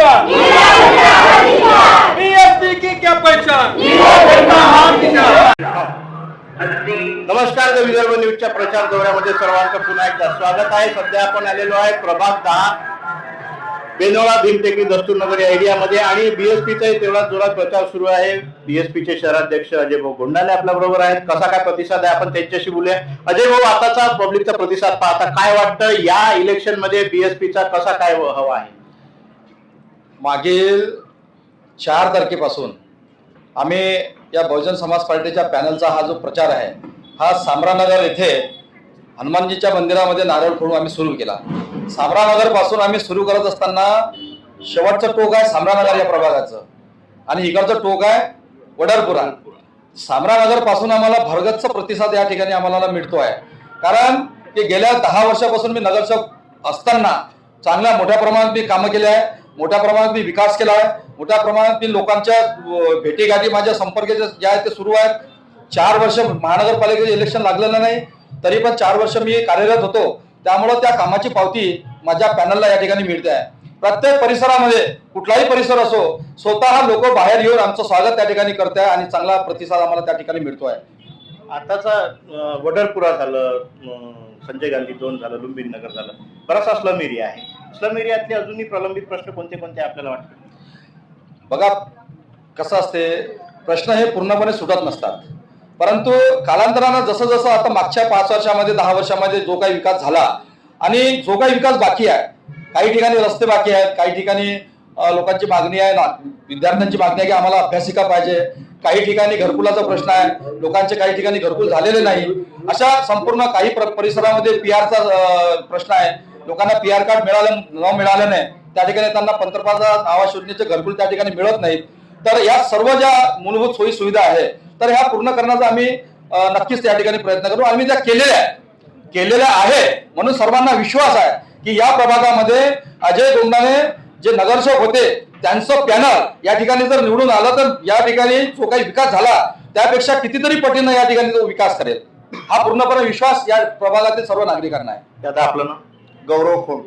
पहचान। बीएसपी की क्या पहचान? नमस्कार द विदर्भ न्यूजच्या प्रचार दौऱ्यामध्ये सर्वांचं पुन्हा एकदा स्वागत आहे. सध्या आपण आलेलो आहे प्रभाग दहा बेनोळा भीमटेकडी दस्तूरनगर या एरियामध्ये आणि बीएसपीचा तेवढा जोरात प्रचार सुरू आहे. बीएसपीचे शहराध्यक्ष अजय भाऊ गोंडाले आपल्या बरोबर आहेत. कसा काय प्रतिसाद आहे आपण त्यांच्याशी बोलूया. अजय भाऊ आताचा पब्लिकचा प्रतिसाद पाहता काय वाटतं? या इलेक्शनमध्ये बीएसपीचा कसा काय हवा आहे? मागील चार तारखेपासून आम्ही या बहुजन समाज पार्टीच्या पॅनलचा हा जो प्रचार आहे हा सामरानगर येथे हनुमानजीच्या मंदिरामध्ये नारळ फोडून आम्ही सुरू केला. सामरानगरपासून आम्ही सुरू करत असताना शेवटचं टोक आहे सामरानगर या प्रभागाचं आणि इकडचं टोक आहे वडरपुरा. सामरानगरपासून आम्हाला भरगतचा प्रतिसाद या ठिकाणी आम्हाला मिळतो आहे. कारण की गेल्या दहा वर्षापासून मी नगरसेवक असताना चांगल्या मोठ्या प्रमाणात मी कामं केली आहे. मोठ्या प्रमाणात मी विकास केला आहे. मोठ्या प्रमाणात मी लोकांच्या भेटीगाठी माझ्या संपर्क जे आहेत ते सुरू आहेत. चार वर्ष महानगरपालिकेचे इलेक्शन लागलेलं नाही तरी पण चार वर्ष मी कार्यरत होतो. त्यामुळं त्या कामाची पावती माझ्या पॅनलला या ठिकाणी मिळते आहे. प्रत्येक परिसरामध्ये कुठलाही परिसर असो स्वतः लोक बाहेर येऊन आमचं स्वागत त्या ठिकाणी करत आहे आणि चांगला प्रतिसाद आम्हाला त्या ठिकाणी मिळतो आहे. आताचा वडरपुरा झालं संजय गांधी दोन झालं लुंबिनी नगर झालं. बराचसा स्लम एरिया आहे. स्लम एरियातले अजूनही प्रलंबित प्रश्न कोणते कोणते आपल्याला वाटतात? बघा कसं असते प्रश्न हे पूर्णपणे सुटत नसतात. परंतु कालांतरानं जसं जसं आता मागच्या पाच वर्षामध्ये दहा वर्षामध्ये जो काही विकास झाला आणि जो काही विकास बाकी आहे काही ठिकाणी रस्ते बाकी आहेत काही ठिकाणी लोकांची मागणी आहे ना विद्यार्थ्यांची मागणी आहे की आम्हाला अभ्यासिका पाहिजे काही ठिकाणी घरकुलाचा प्रश्न आहे लोकांचे काही ठिकाणी घरकुल झालेले नाही अशा संपूर्ण काही प्र- परिसरामध्ये पी आरचा प्रश्न आहे. लोकांना पी आर कार्ड मिळालं न मिळालं नाही त्या ठिकाणी त्यांना पंतप्रधान आवास योजनेचे घरकुल त्या ठिकाणी मिळत नाहीत. तर या सर्व ज्या मूलभूत सोयी सुविधा आहे तर ह्या पूर्ण करण्याचा आम्ही नक्कीच त्या ठिकाणी प्रयत्न करू. आम्ही त्या केलेल्या आहे केलेल्या आहे म्हणून सर्वांना विश्वास आहे की या प्रभागामध्ये अजय गोंडाने जे नगरसेवक होते त्यांचं पॅनल या ठिकाणी जर निवडून आलं तर या ठिकाणी जो काही विकास झाला त्यापेक्षा कितीतरी पटीनं या ठिकाणी तो विकास करेल. हा पूर्णपणे विश्वास या प्रभागातील सर्व नागरिकांना आहे. आपलं ना गौरव खोड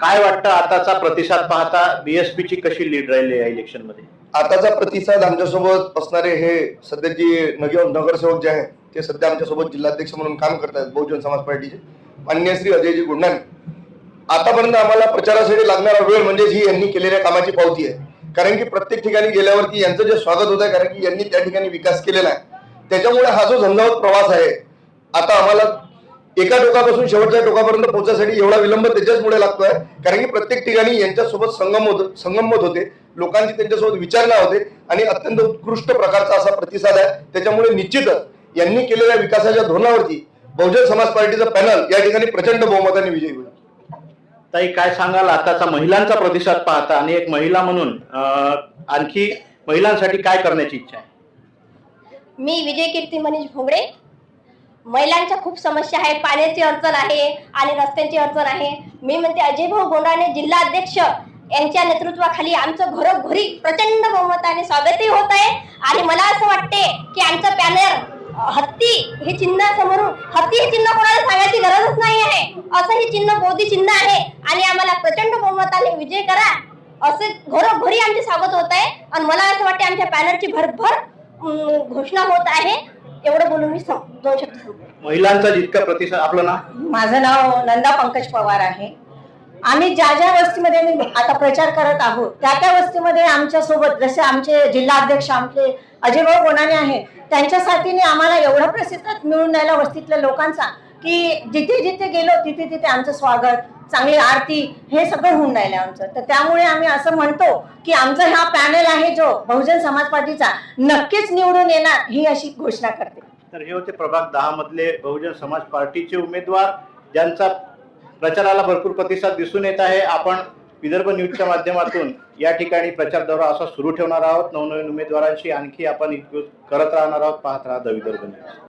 काय वाटतं आताचा प्रतिसाद पाहता बीएसपी ची कशी लीड राहिली या इलेक्शनमध्ये? आताचा प्रतिसाद आमच्यासोबत असणारे हे सध्याची नगर नगरसेवक जे आहेत ते सध्या आमच्यासोबत जिल्हाध्यक्ष म्हणून काम करतात बहुजन समाज पार्टीचे. मान्य श्री अजयजी गुंडाने. आतापर्यंत आम्हाला प्रचारासाठी लागणारा वेळ म्हणजे ही यांनी केलेल्या कामाची पावती आहे. कारण की प्रत्येक ठिकाणी गेल्यावरती यांचं जे स्वागत होत आहे कारण की यांनी त्या ठिकाणी विकास केलेला आहे. त्याच्यामुळे हा जो झंझावत प्रवास आहे आता आम्हाला एका टोकापासून शेवटच्या टोकापर्यंत पोहोचण्यासाठी एवढा विलंब त्याच्याचमुळे लागतोय. कारण की प्रत्येक ठिकाणी यांच्यासोबत संगम होत संगमत होते लोकांची त्यांच्यासोबत विचारणा होते. आणि अत्यंत उत्कृष्ट प्रकारचा असा प्रतिसाद आहे. त्याच्यामुळे निश्चितच यांनी केलेल्या विकासाच्या धोरणावरती बहुजन समाज पार्टीचा पॅनल या ठिकाणी प्रचंड बहुमताने विजयी होईल. ताई काय सांगाल? आताचा महिलांचा प्रतिसाद पाहता आणि एक महिला म्हणून आणखी महिलांसाठी काय करण्याची इच्छा आहे? मी विजय कीर्ती मनीष भोंगडे. महिलांच्या खूप समस्या आहे पाण्याची अडचण आहे आणि रस्त्यांची अडचण आहे. मी म्हणते अजय भाऊ गोंडाने जिल्हा अध्यक्ष यांच्या नेतृत्वाखाली आमचं घरोघरी प्रचंड बहुमताने स्वागतही होत आहे. आणि मला असं वाटते की आमचं पॅनल हत्ती हे चिन्ह समोरून हत्ती हे चिन्ह कोणाला सांगायची गरजच नाही आहे. असं हे चिन्ह मोदी चिन्ह आहे. आणि आम्हाला प्रचंड बहुमताने विजय करा असे घरोघरी आमचे स्वागत होत आहे. आणि मला असं वाटते आमच्या पॅनलची भरभर घोषणा होत आहे. एवढं बोलून मी दोन शब्द. महिलांचा जितका प्रतिसाद आपलं नाव? माझं नाव नंदा पंकज पवार आहे. आम्ही ज्या ज्या वस्तीमध्ये मी आता प्रचार करत आहोत त्या त्या वस्तीमध्ये आमच्यासोबत जसे आमचे जिल्हाध्यक्ष आमचे अजयभाऊ गोनाने आहे त्यांच्या साथीने आम्हाला एवढा प्रतिसाद मिळून राहिला वस्तीतल्या लोकांचा. की जिथे जिथे गेलो तिथे तिथे आमचं स्वागत चांगली आरती हे सगळं होऊन राहिलं आमचं. तर त्यामुळे आम्ही असं म्हणतो की आमचा हा पॅनल आहे जो बहुजन समाज पार्टीचा नक्कीच निवडून येणार ही अशी घोषणा करते. तर हे होते प्रभाग दहा मधले बहुजन समाज पार्टीचे उमेदवार ज्यांचा प्रचाराला भरपूर प्रतिसाद दिसून येत आहे. आपण विदर्भ न्यूजच्या माध्यमातून या ठिकाणी प्रचार दौरा असा सुरू ठेवणार आहोत. नवनवीन उमेदवारांशी आणखी आपण करत राहणार आहोत. पाहत राहा द विदर्भ न्यूज.